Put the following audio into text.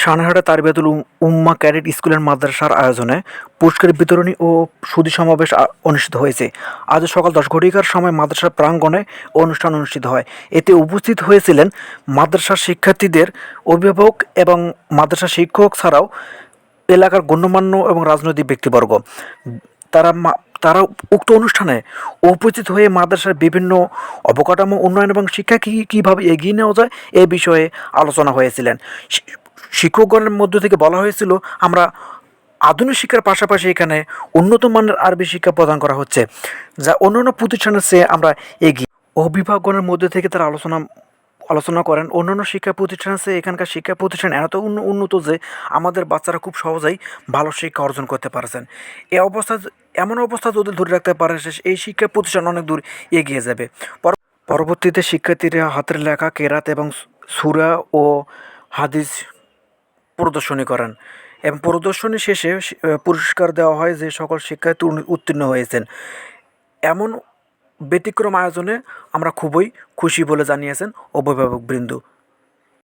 সানাহাটা তারবিয়াতুল উম্মা cadet স্কুলের মাদ্রাসার আয়োজনে পুরস্কার বিতরণী ও সুদী সমাবেশ অনুষ্ঠিত হয়েছে। আজ সকাল দশ ঘটিকার সময় মাদ্রাসার প্রাঙ্গণে অনুষ্ঠান অনুষ্ঠিত হয়। এতে উপস্থিত হয়েছিলেন মাদ্রাসার শিক্ষার্থীদের অভিভাবক এবং মাদ্রাসা শিক্ষক ছাড়াও এলাকার গণ্যমান্য এবং রাজনৈতিক ব্যক্তিবর্গ। তারা তারা উক্ত অনুষ্ঠানে উপস্থিত হয়ে মাদ্রাসার বিভিন্ন অবকাঠামো, উন্নয়ন এবং শিক্ষা কী, কীভাবে এগিয়ে নেওয়া যায় এ বিষয়ে আলোচনা হয়েছিলেন। শিক্ষকগণের মধ্য থেকে বলা হয়েছিল, আমরা আধুনিক শিক্ষার পাশাপাশি এখানে উন্নত মানের আরবি শিক্ষা প্রদান করা হচ্ছে, যা অন্যান্য প্রতিষ্ঠানের চেয়ে আমরা এগিয়ে। অভিভাবকগণের মধ্যে থেকে তারা আলোচনা আলোচনা করেন, অন্যান্য শিক্ষা প্রতিষ্ঠানের চেয়ে এখানকার শিক্ষা প্রতিষ্ঠান এত উন্নত যে আমাদের বাচ্চারা খুব সহজেই ভালো শিক্ষা অর্জন করতে পারছেন। এই অবস্থা, এমন অবস্থা যদি ধরে রাখতে পারে এই শিক্ষা প্রতিষ্ঠান অনেক দূর এগিয়ে যাবে। পরবর্তীতে শিক্ষার্থীরা হাতের লেখা, কেরাত এবং সুরা ও হাদিস প্রদর্শনী করান। এবং প্রদর্শনী শেষে পুরস্কার দেওয়া হয় যে সকল শিক্ষায় উত্তীর্ণ হয়েছেন। এমন ব্যতিক্রম আয়োজনে আমরা খুবই খুশি বলে জানিয়েছেন অভিভাবকবৃন্দ।